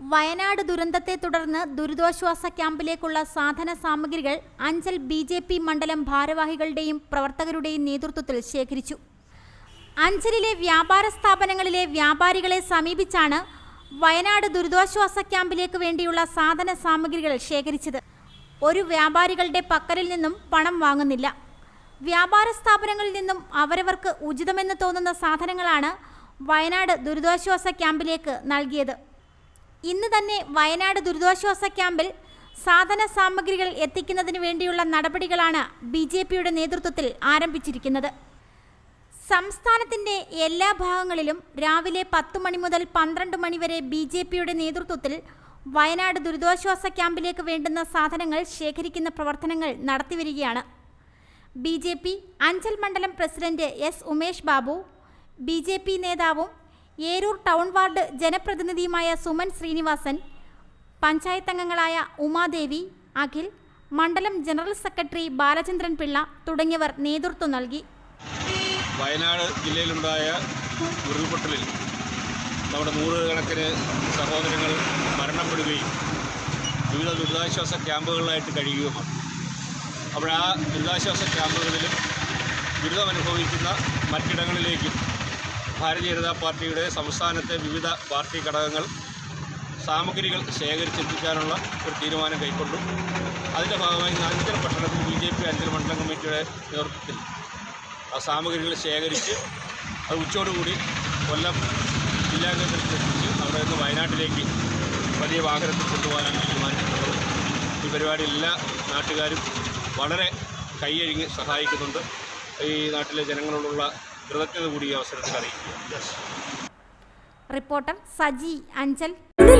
വയനാട് ദുരന്തത്തെ തുടർന്ന് ദുരിതാശ്വാസ ക്യാമ്പിലേക്കുള്ള സാധന സാമഗ്രികൾ അഞ്ചൽ ബി ജെ പി മണ്ഡലം ഭാരവാഹികളുടെയും പ്രവർത്തകരുടെയും നേതൃത്വത്തിൽ ശേഖരിച്ചു. അഞ്ചലിലെ വ്യാപാര സ്ഥാപനങ്ങളിലെ വ്യാപാരികളെ സമീപിച്ചാണ് വയനാട് ദുരിതാശ്വാസ ക്യാമ്പിലേക്ക് വേണ്ടിയുള്ള സാധന സാമഗ്രികൾ ശേഖരിച്ചത്. ഒരു വ്യാപാരികളുടെ പക്കലിൽ നിന്നും പണം വാങ്ങുന്നില്ല. വ്യാപാര സ്ഥാപനങ്ങളിൽ നിന്നും അവരവർക്ക് ഉചിതമെന്ന് തോന്നുന്ന സാധനങ്ങളാണ് വയനാട് ദുരിതാശ്വാസ ക്യാമ്പിലേക്ക് നൽകിയത്. ഇന്ന് തന്നെ വയനാട് ദുരിതാശ്വാസ ക്യാമ്പിൽ സാധന സാമഗ്രികൾ എത്തിക്കുന്നതിന് വേണ്ടിയുള്ള നടപടികളാണ് ബി ജെ പിയുടെ നേതൃത്വത്തിൽ ആരംഭിച്ചിരിക്കുന്നത്. സംസ്ഥാനത്തിന്റെ എല്ലാ ഭാഗങ്ങളിലും രാവിലെ പത്ത് മണി മുതൽ പന്ത്രണ്ട് മണി വരെ ബി ജെ പിയുടെ നേതൃത്വത്തിൽ വയനാട് ദുരിതാശ്വാസ ക്യാമ്പിലേക്ക് വേണ്ടുന്ന സാധനങ്ങൾ ശേഖരിക്കുന്ന പ്രവർത്തനങ്ങൾ നടത്തിവരികയാണ്. ബി ജെ പി അഞ്ചൽ മണ്ഡലം president S Umesh Babu B J P നേതാവും ഏരൂർ ടൗൺ വാർഡ് ജനപ്രതിനിധിയുമായ സുമൻ ശ്രീനിവാസൻ പഞ്ചായത്ത് അംഗങ്ങളായ ഉമാദേവി അഖിൽ മണ്ഡലം ജനറൽ സെക്രട്ടറി ബാലചന്ദ്രൻ പിള്ള തുടങ്ങിയവർ നേതൃത്വം നൽകി. വയനാട് ജില്ലയിലുണ്ടായ ഉരുൾപൊട്ടലിൽ നമ്മുടെ നൂറുകണക്കിന് സഹോദരങ്ങൾ മരണപ്പെടുകയും വിവിധ ദുരിതാശ്വാസ ക്യാമ്പുകളിലായിട്ട് കഴിയുകയുമാണ്. അപ്പോൾ ആ ദുരിതാശ്വാസ ക്യാമ്പുകളിലും ദുരിതമനുഭവിക്കുന്ന മറ്റിടങ്ങളിലേക്കും ഭാരതീയ ജനതാ പാർട്ടിയുടെ സംസ്ഥാനത്തെ വിവിധ പാർട്ടി ഘടകങ്ങൾ സാമഗ്രികൾ ശേഖരിച്ചെത്തിക്കാനുള്ള ഒരു തീരുമാനം കൈക്കൊണ്ടു. അതിന്റെ ഭാഗമായി അഞ്ചൽ പട്ടണത്തിൽ ബി ജെ പി അഞ്ചൽ മണ്ഡലം കമ്മിറ്റിയുടെ നേതൃത്വത്തിൽ ആ സാമഗ്രികൾ ശേഖരിച്ച് അത് ഉച്ചയോടുകൂടി കൊല്ലം ജില്ലാ കേന്ദ്രത്തിൽ എത്തിച്ച് അവിടെ നിന്ന് വയനാട്ടിലേക്ക് വലിയ വാഹനത്തിൽ കൊണ്ടുപോകാനാണ് തീരുമാനിച്ചിട്ടുള്ളത്. ഈ പരിപാടി എല്ലാ നാട്ടുകാരും വളരെ കൈയഴിഞ്ഞ് സഹായിക്കുന്നുണ്ട്. ഈ നാട്ടിലെ ജനങ്ങളോടുള്ള കൃതജ്ഞത കൂടി അവസരത്തിൽ അറിയിക്കുക. റിപ്പോർട്ടർ സജി അഞ്ചൽ.